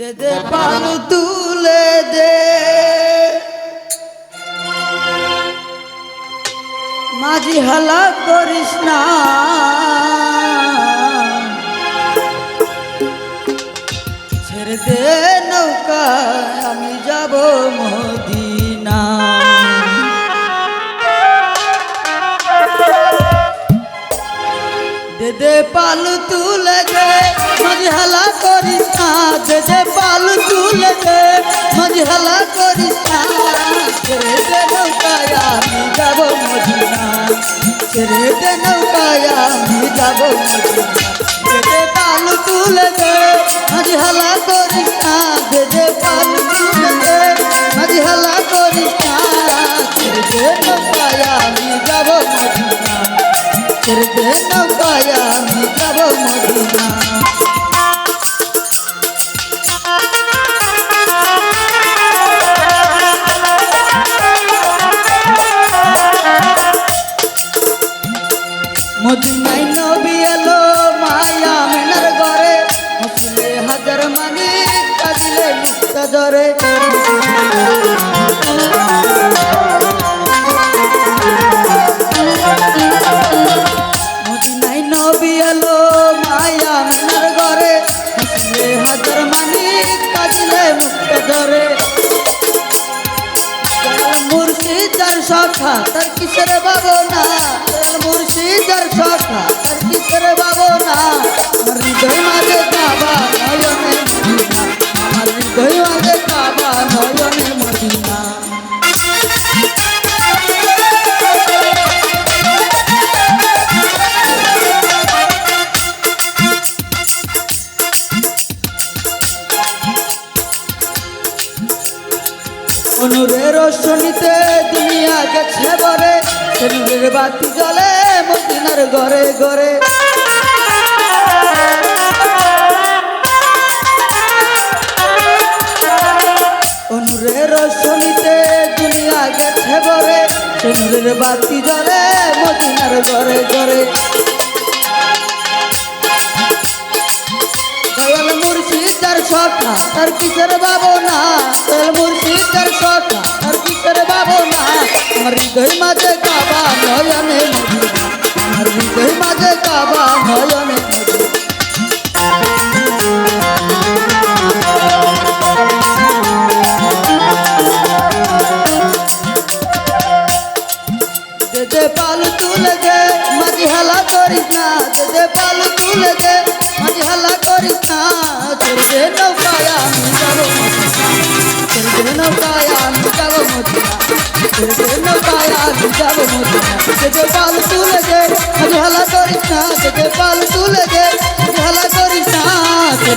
দে দে তুলে দে। মাঝি হালা করিস না। ছেড়ে দে নৌকা আমি যাব মদিনা। দে দে পালু তুলে দে মাঝি করিস না। দে দে পালু তুলে দে মাঝি করিস না। ছেড়ে দে নৌকায় আমি যাব মদিনা। ছেড়ে দে নৌকায় আমি যাব মদিনা। দে দে পালু তুলে দে মাঝি করিস না। দে দে পালু তুলে দে মাঝি করিস না। ছেড়ে দে নৌকায় আমি যাব দে নৌকায় আমি যাব মদিনা। মদিনাই নবী এলো মায়া মেনার ঘরে। হসিলে হাজার মানি কাঁদিলে মুক্ত জরে হাজার মানি কাঁদিলে মুক্ত জরে মুর্শিদার সখা তার কিসের আমার হৃদয় অনুরের রোশনীতে দুনিয়া গেছে বরে অনুরের বাতি জ্বলে মদিনার ঘরে ঘরে। অনুরের রোশনীতে দুনিয়া গেছে বরে অনুরের বাতি জ্বলে মদিনার ঘরে ঘরে। মুর্শিদার সখা তার কিসের ভাবনা? দয়াল মুর্শিদার সখা তার কিসের ভাবনা? আমার হৃদয় মাঝে কাবা নয়নে মদিনা আমার হৃদয় মাঝে কাবা নয়নে মদিনা দে দে পাল তুলে দে মাঝি হালা করিস না দে দে পাল তুলে দে মাঝি হালা করিস না তোর দে নৌকায় আমি যাব তোর দে নৌকায় আমি যাব মদিনা তোর দে নৌকায় আমি যাব মদিনা দে দে পাল তুলে দে মাঝি হালা করিস না দে